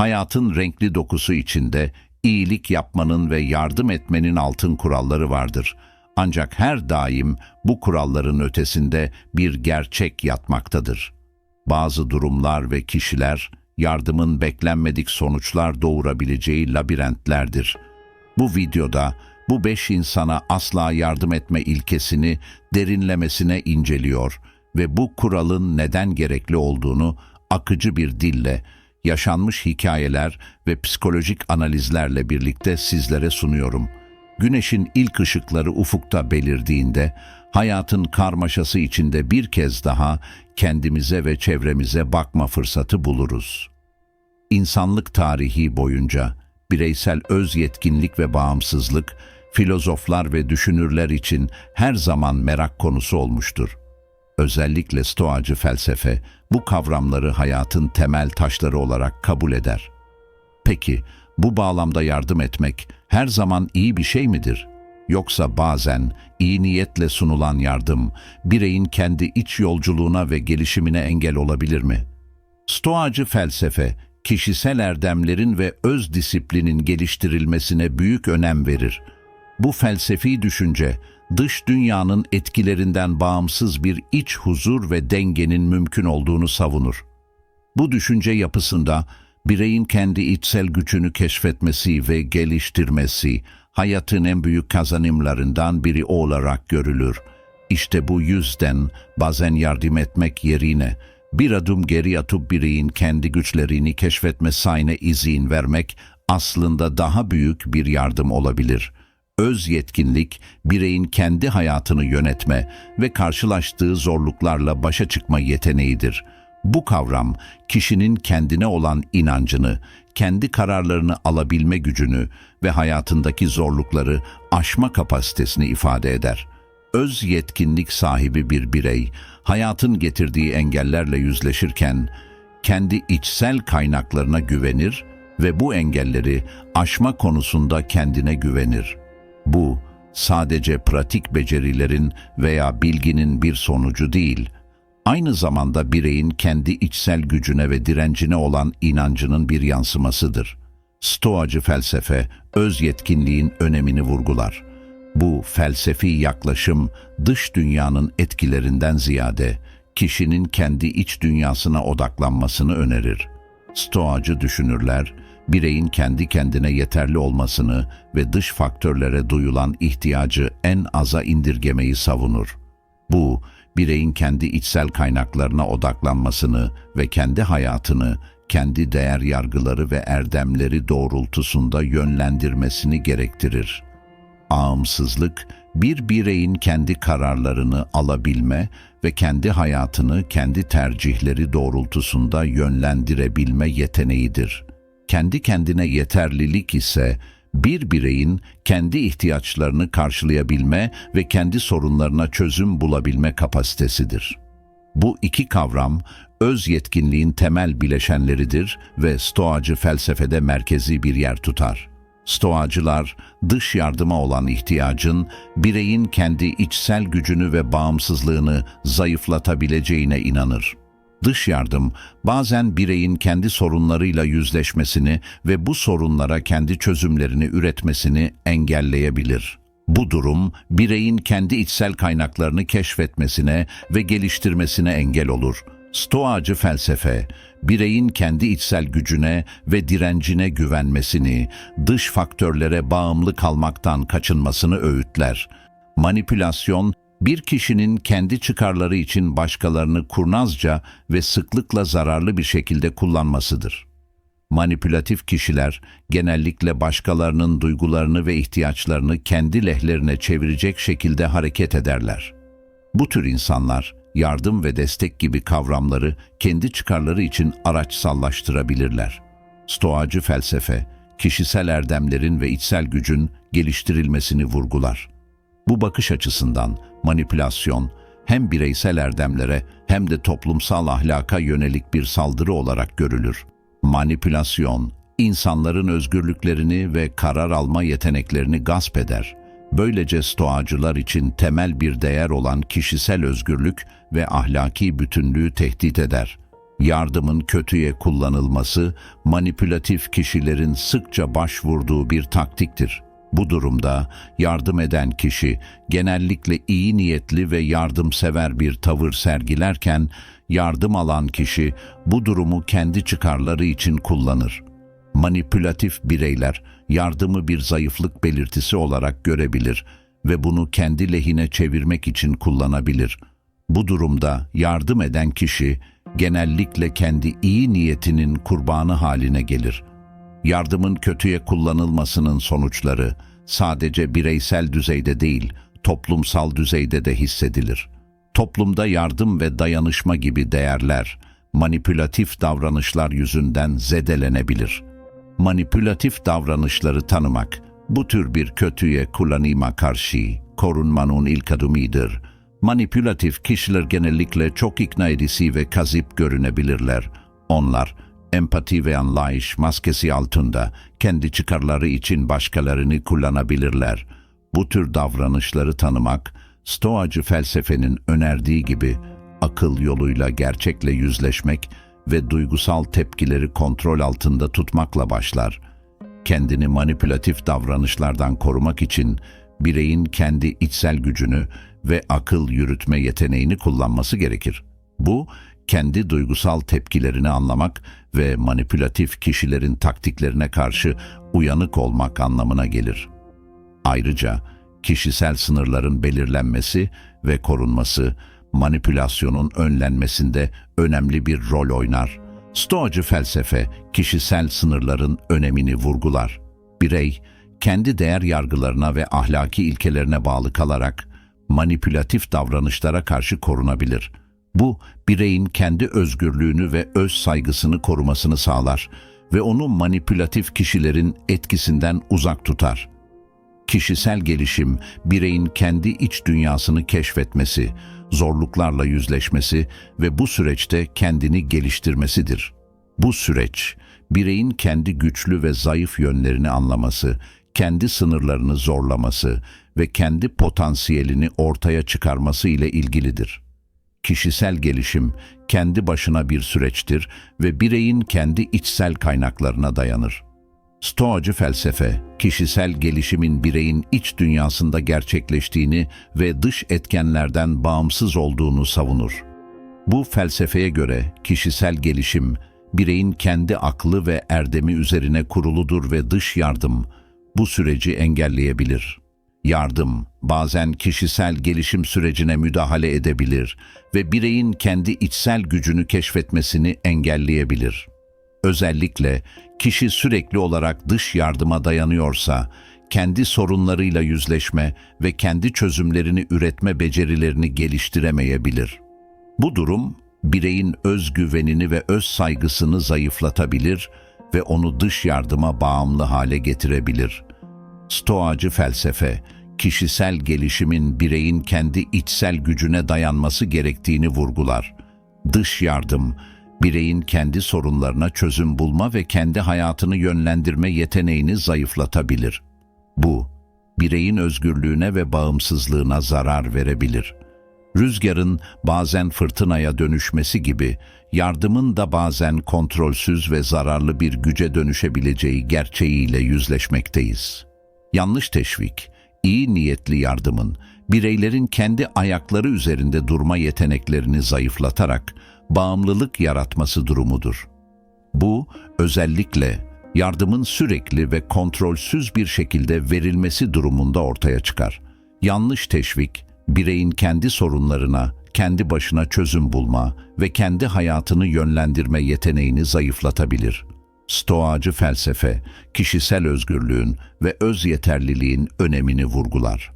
Hayatın renkli dokusu içinde iyilik yapmanın ve yardım etmenin altın kuralları vardır. Ancak her daim bu kuralların ötesinde bir gerçek yatmaktadır. Bazı durumlar ve kişiler yardımın beklenmedik sonuçlar doğurabileceği labirentlerdir. Bu videoda bu beş insana asla yardım etme ilkesini derinlemesine inceliyor ve bu kuralın neden gerekli olduğunu akıcı bir dille, yaşanmış hikayeler ve psikolojik analizlerle birlikte sizlere sunuyorum. Güneşin ilk ışıkları ufukta belirdiğinde, hayatın karmaşası içinde bir kez daha kendimize ve çevremize bakma fırsatı buluruz. İnsanlık tarihi boyunca bireysel öz yetkinlik ve bağımsızlık, filozoflar ve düşünürler için her zaman merak konusu olmuştur. Özellikle stoacı felsefe bu kavramları hayatın temel taşları olarak kabul eder. Peki bu bağlamda yardım etmek her zaman iyi bir şey midir? Yoksa bazen iyi niyetle sunulan yardım bireyin kendi iç yolculuğuna ve gelişimine engel olabilir mi? Stoacı felsefe kişisel erdemlerin ve öz disiplinin geliştirilmesine büyük önem verir. Bu felsefi düşünce dış dünyanın etkilerinden bağımsız bir iç huzur ve dengenin mümkün olduğunu savunur. Bu düşünce yapısında bireyin kendi içsel gücünü keşfetmesi ve geliştirmesi hayatın en büyük kazanımlarından biri olarak görülür. İşte bu yüzden bazen yardım etmek yerine bir adım geri atıp bireyin kendi güçlerini keşfetmesine izin vermek aslında daha büyük bir yardım olabilir.'' Öz yetkinlik, bireyin kendi hayatını yönetme ve karşılaştığı zorluklarla başa çıkma yeteneğidir. Bu kavram, kişinin kendine olan inancını, kendi kararlarını alabilme gücünü ve hayatındaki zorlukları aşma kapasitesini ifade eder. Öz yetkinlik sahibi bir birey, hayatın getirdiği engellerle yüzleşirken, kendi içsel kaynaklarına güvenir ve bu engelleri aşma konusunda kendine güvenir. Bu sadece pratik becerilerin veya bilginin bir sonucu değil, aynı zamanda bireyin kendi içsel gücüne ve direncine olan inancının bir yansımasıdır. Stoacı felsefe, öz yetkinliğin önemini vurgular. Bu felsefi yaklaşım dış dünyanın etkilerinden ziyade kişinin kendi iç dünyasına odaklanmasını önerir. Stoacı düşünürler, bireyin kendi kendine yeterli olmasını ve dış faktörlere duyulan ihtiyacı en aza indirgemeyi savunur. Bu, bireyin kendi içsel kaynaklarına odaklanmasını ve kendi hayatını, kendi değer yargıları ve erdemleri doğrultusunda yönlendirmesini gerektirir. Ağımsızlık, bir bireyin kendi kararlarını alabilme ve kendi hayatını kendi tercihleri doğrultusunda yönlendirebilme yeteneğidir. Kendi kendine yeterlilik ise bir bireyin kendi ihtiyaçlarını karşılayabilme ve kendi sorunlarına çözüm bulabilme kapasitesidir. Bu iki kavram öz yetkinliğin temel bileşenleridir ve stoacı felsefede merkezi bir yer tutar. Stoacılar, dış yardıma olan ihtiyacın, bireyin kendi içsel gücünü ve bağımsızlığını zayıflatabileceğine inanır. Dış yardım bazen bireyin kendi sorunlarıyla yüzleşmesini ve bu sorunlara kendi çözümlerini üretmesini engelleyebilir. Bu durum bireyin kendi içsel kaynaklarını keşfetmesine ve geliştirmesine engel olur. Stoacı felsefe, bireyin kendi içsel gücüne ve direncine güvenmesini, dış faktörlere bağımlı kalmaktan kaçınmasını öğütler. Manipülasyon, bir kişinin kendi çıkarları için başkalarını kurnazca ve sıklıkla zararlı bir şekilde kullanmasıdır. Manipülatif kişiler genellikle başkalarının duygularını ve ihtiyaçlarını kendi lehlerine çevirecek şekilde hareket ederler. Bu tür insanlar yardım ve destek gibi kavramları kendi çıkarları için araçsallaştırabilirler. Stoacı felsefe, kişisel erdemlerin ve içsel gücün geliştirilmesini vurgular. Bu bakış açısından manipülasyon hem bireysel erdemlere hem de toplumsal ahlaka yönelik bir saldırı olarak görülür. Manipülasyon, insanların özgürlüklerini ve karar alma yeteneklerini gasp eder. Böylece stoacılar için temel bir değer olan kişisel özgürlük ve ahlaki bütünlüğü tehdit eder. Yardımın kötüye kullanılması, manipülatif kişilerin sıkça başvurduğu bir taktiktir. Bu durumda yardım eden kişi genellikle iyi niyetli ve yardımsever bir tavır sergilerken, yardım alan kişi bu durumu kendi çıkarları için kullanır. Manipülatif bireyler yardımı bir zayıflık belirtisi olarak görebilir ve bunu kendi lehine çevirmek için kullanabilir. Bu durumda yardım eden kişi genellikle kendi iyi niyetinin kurbanı haline gelir. Yardımın kötüye kullanılmasının sonuçları sadece bireysel düzeyde değil, toplumsal düzeyde de hissedilir. Toplumda yardım ve dayanışma gibi değerler, manipülatif davranışlar yüzünden zedelenebilir. Manipülatif davranışları tanımak, bu tür bir kötüye kullanıma karşı korunmanın ilk adımıdır. Manipülatif kişiler genellikle çok ikna edici ve kazip görünebilirler. Onlar, empati ve anlayış maskesi altında kendi çıkarları için başkalarını kullanabilirler. Bu tür davranışları tanımak, Stoacı felsefenin önerdiği gibi akıl yoluyla gerçekle yüzleşmek ve duygusal tepkileri kontrol altında tutmakla başlar. Kendini manipülatif davranışlardan korumak için bireyin kendi içsel gücünü ve akıl yürütme yeteneğini kullanması gerekir. Bu, kendi duygusal tepkilerini anlamak ve manipülatif kişilerin taktiklerine karşı uyanık olmak anlamına gelir. Ayrıca kişisel sınırların belirlenmesi ve korunması manipülasyonun önlenmesinde önemli bir rol oynar. Stoacı felsefe kişisel sınırların önemini vurgular. Birey kendi değer yargılarına ve ahlaki ilkelerine bağlı kalarak manipülatif davranışlara karşı korunabilir. Bu, bireyin kendi özgürlüğünü ve öz saygısını korumasını sağlar ve onu manipülatif kişilerin etkisinden uzak tutar. Kişisel gelişim, bireyin kendi iç dünyasını keşfetmesi, zorluklarla yüzleşmesi ve bu süreçte kendini geliştirmesidir. Bu süreç, bireyin kendi güçlü ve zayıf yönlerini anlaması, kendi sınırlarını zorlaması ve kendi potansiyelini ortaya çıkarması ile ilgilidir. Kişisel gelişim kendi başına bir süreçtir ve bireyin kendi içsel kaynaklarına dayanır. Stoacı felsefe, kişisel gelişimin bireyin iç dünyasında gerçekleştiğini ve dış etkenlerden bağımsız olduğunu savunur. Bu felsefeye göre kişisel gelişim, bireyin kendi aklı ve erdemi üzerine kuruludur ve dış yardım bu süreci engelleyebilir. Yardım bazen kişisel gelişim sürecine müdahale edebilir ve bireyin kendi içsel gücünü keşfetmesini engelleyebilir. Özellikle kişi sürekli olarak dış yardıma dayanıyorsa, kendi sorunlarıyla yüzleşme ve kendi çözümlerini üretme becerilerini geliştiremeyebilir. Bu durum, bireyin özgüvenini ve öz saygısını zayıflatabilir ve onu dış yardıma bağımlı hale getirebilir. Stoacı felsefe, kişisel gelişimin bireyin kendi içsel gücüne dayanması gerektiğini vurgular. Dış yardım, bireyin kendi sorunlarına çözüm bulma ve kendi hayatını yönlendirme yeteneğini zayıflatabilir. Bu, bireyin özgürlüğüne ve bağımsızlığına zarar verebilir. Rüzgarın bazen fırtınaya dönüşmesi gibi, yardımın da bazen kontrolsüz ve zararlı bir güce dönüşebileceği gerçeğiyle yüzleşmekteyiz. Yanlış teşvik, iyi niyetli yardımın, bireylerin kendi ayakları üzerinde durma yeteneklerini zayıflatarak, bağımlılık yaratması durumudur. Bu, özellikle yardımın sürekli ve kontrolsüz bir şekilde verilmesi durumunda ortaya çıkar. Yanlış teşvik, bireyin kendi sorunlarına, kendi başına çözüm bulma ve kendi hayatını yönlendirme yeteneğini zayıflatabilir. Stoacı felsefe, kişisel özgürlüğün ve öz yeterliliğin önemini vurgular.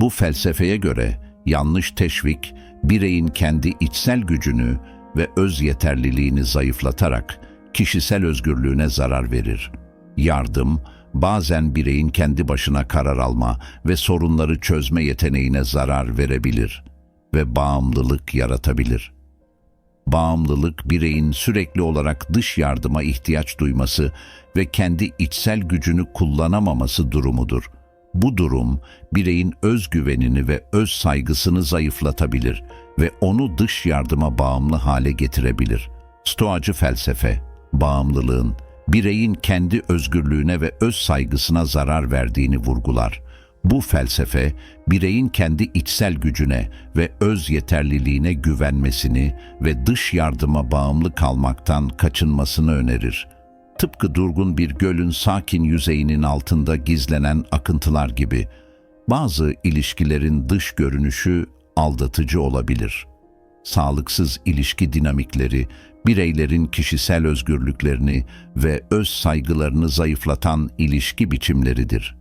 Bu felsefeye göre yanlış teşvik, bireyin kendi içsel gücünü ve öz yeterliliğini zayıflatarak kişisel özgürlüğüne zarar verir. Yardım, bazen bireyin kendi başına karar alma ve sorunları çözme yeteneğine zarar verebilir ve bağımlılık yaratabilir. Bağımlılık, bireyin sürekli olarak dış yardıma ihtiyaç duyması ve kendi içsel gücünü kullanamaması durumudur. Bu durum, bireyin özgüvenini ve öz saygısını zayıflatabilir ve onu dış yardıma bağımlı hale getirebilir. Stoacı felsefe, bağımlılığın, bireyin kendi özgürlüğüne ve öz saygısına zarar verdiğini vurgular. Bu felsefe, bireyin kendi içsel gücüne ve öz yeterliliğine güvenmesini ve dış yardıma bağımlı kalmaktan kaçınmasını önerir. Tıpkı durgun bir gölün sakin yüzeyinin altında gizlenen akıntılar gibi, bazı ilişkilerin dış görünüşü aldatıcı olabilir. Sağlıksız ilişki dinamikleri, bireylerin kişisel özgürlüklerini ve öz saygılarını zayıflatan ilişki biçimleridir.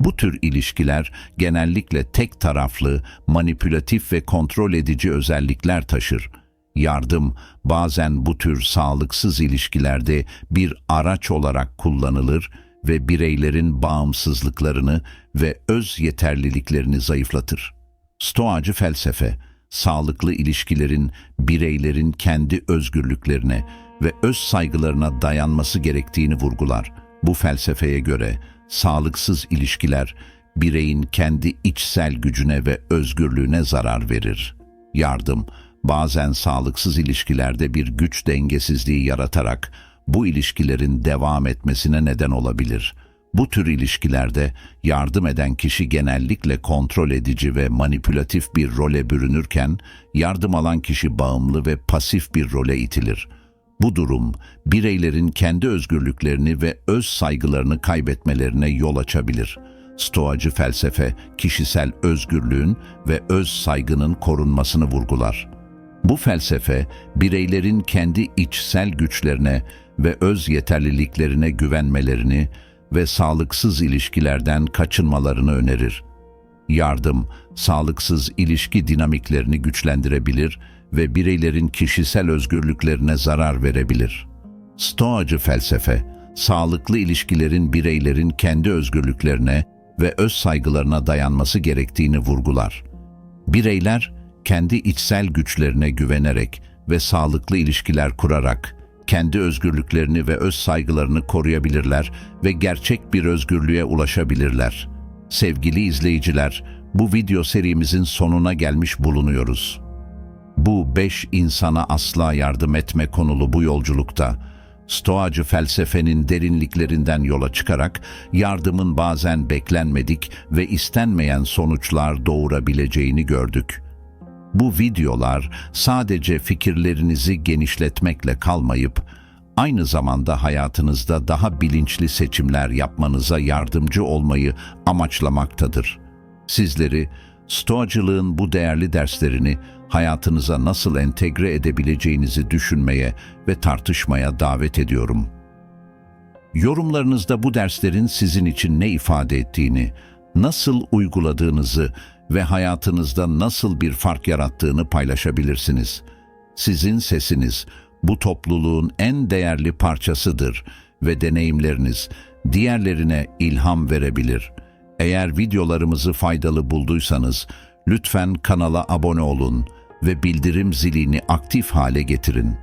Bu tür ilişkiler genellikle tek taraflı, manipülatif ve kontrol edici özellikler taşır. Yardım bazen bu tür sağlıksız ilişkilerde bir araç olarak kullanılır ve bireylerin bağımsızlıklarını ve öz yeterliliklerini zayıflatır. Stoacı felsefe, sağlıklı ilişkilerin bireylerin kendi özgürlüklerine ve öz saygılarına dayanması gerektiğini vurgular. Bu felsefeye göre sağlıksız ilişkiler bireyin kendi içsel gücüne ve özgürlüğüne zarar verir. Yardım bazen sağlıksız ilişkilerde bir güç dengesizliği yaratarak bu ilişkilerin devam etmesine neden olabilir. Bu tür ilişkilerde yardım eden kişi genellikle kontrol edici ve manipülatif bir role bürünürken yardım alan kişi bağımlı ve pasif bir role itilir. Bu durum bireylerin kendi özgürlüklerini ve öz saygılarını kaybetmelerine yol açabilir. Stoacı felsefe kişisel özgürlüğün ve öz saygının korunmasını vurgular. Bu felsefe bireylerin kendi içsel güçlerine ve öz yeterliliklerine güvenmelerini ve sağlıksız ilişkilerden kaçınmalarını önerir. Yardım, sağlıksız ilişki dinamiklerini güçlendirebilir ve bireylerin kişisel özgürlüklerine zarar verebilir. Stoacı felsefe, sağlıklı ilişkilerin bireylerin kendi özgürlüklerine ve öz saygılarına dayanması gerektiğini vurgular. Bireyler, kendi içsel güçlerine güvenerek ve sağlıklı ilişkiler kurarak kendi özgürlüklerini ve öz saygılarını koruyabilirler ve gerçek bir özgürlüğe ulaşabilirler. Sevgili izleyiciler, bu video serimizin sonuna gelmiş bulunuyoruz. Bu beş insana asla yardım etme konulu bu yolculukta, Stoacı felsefenin derinliklerinden yola çıkarak yardımın bazen beklenmedik ve istenmeyen sonuçlar doğurabileceğini gördük. Bu videolar sadece fikirlerinizi genişletmekle kalmayıp, aynı zamanda hayatınızda daha bilinçli seçimler yapmanıza yardımcı olmayı amaçlamaktadır. Sizleri, Stoacılığın bu değerli derslerini hayatınıza nasıl entegre edebileceğinizi düşünmeye ve tartışmaya davet ediyorum. Yorumlarınızda bu derslerin sizin için ne ifade ettiğini, nasıl uyguladığınızı ve hayatınızda nasıl bir fark yarattığını paylaşabilirsiniz. Sizin sesiniz bu topluluğun en değerli parçasıdır ve deneyimleriniz diğerlerine ilham verebilir. Eğer videolarımızı faydalı bulduysanız lütfen kanala abone olun ve bildirim zilini aktif hale getirin.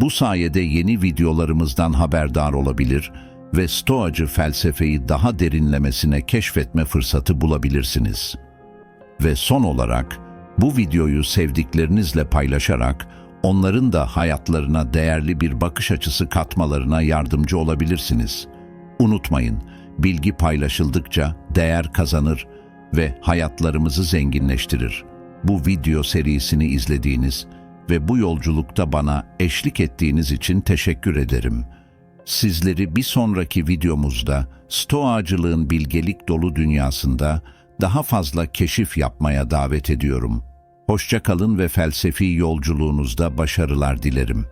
Bu sayede yeni videolarımızdan haberdar olabilir ve Stoacı felsefeyi daha derinlemesine keşfetme fırsatı bulabilirsiniz. Ve son olarak bu videoyu sevdiklerinizle paylaşarak onların da hayatlarına değerli bir bakış açısı katmalarına yardımcı olabilirsiniz. Unutmayın, bilgi paylaşıldıkça değer kazanır ve hayatlarımızı zenginleştirir. Bu video serisini izlediğiniz ve bu yolculukta bana eşlik ettiğiniz için teşekkür ederim. Sizleri bir sonraki videomuzda Stoacılığın bilgelik dolu dünyasında daha fazla keşif yapmaya davet ediyorum. Hoşça kalın ve felsefi yolculuğunuzda başarılar dilerim.